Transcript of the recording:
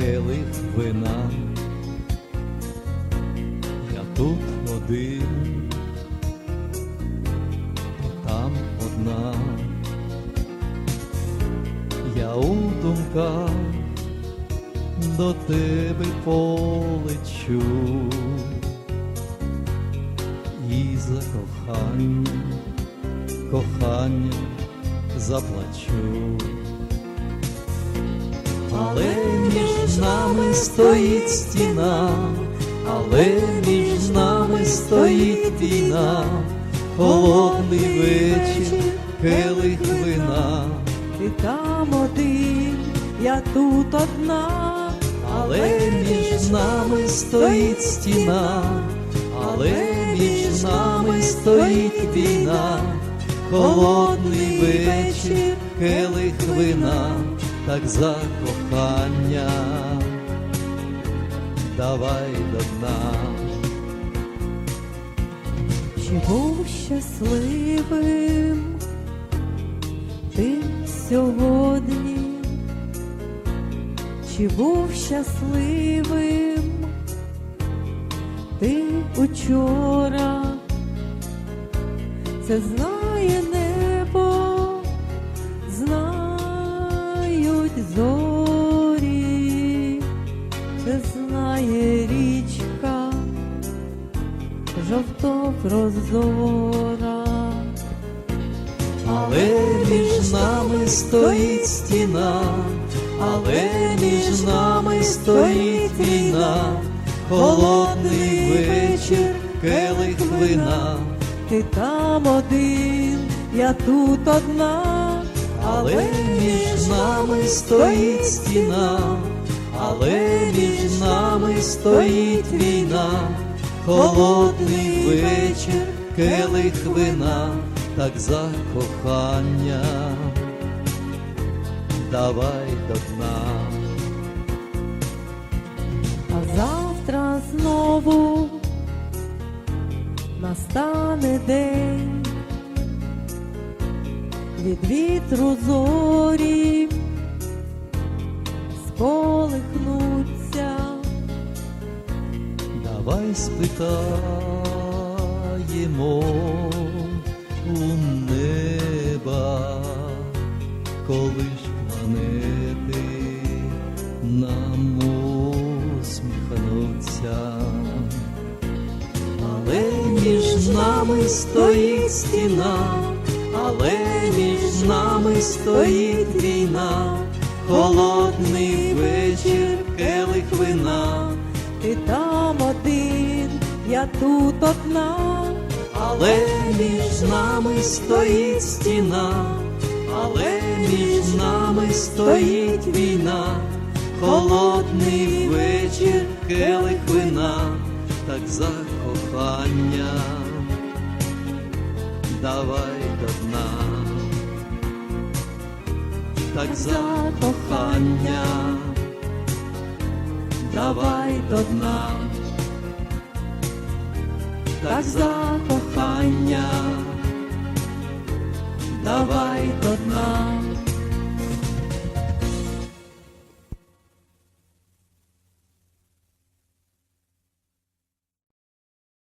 келих вина. Я тут один, там одна. Я у думках до тебе полечу і за кохання, кохання заплачу. Але між нами стоїть стіна, але між нами стоїть війна, холодний вечір, келих вина. Ти там один, я тут одна, Але між нами стоїть стіна, але між нами стоїть війна, холодний вечір, келих вина, так за кохання, давай до дна. чи був щасливим ти сьогодні, чи був щасливим ти учора, це знає річка жовто прозора. Але між нами стоїть стіна, але між нами стоїть війна, холодний вечір, келих вина, Ти там один, я тут одна, але між нами стоїть стіна, але між нами стоїть війна, холодний вечір, келих вина, так за кохання, давай до дна. а завтра знову настане день. Від вітру зорі сколихнуться. Давай спитаємо у неба, коли ж планети нам усміхнуться. Але між нами стоїть стіна, але між нами стоїть війна, холодний вечір, келих вина. Ти там один, я тут одна, Але між нами стоїть стіна, але між нами стоїть війна, холодний вечір, келих вина, так за кохання, давай до дна, так за кохання, давай до дна. Так за кохання, давай до дна.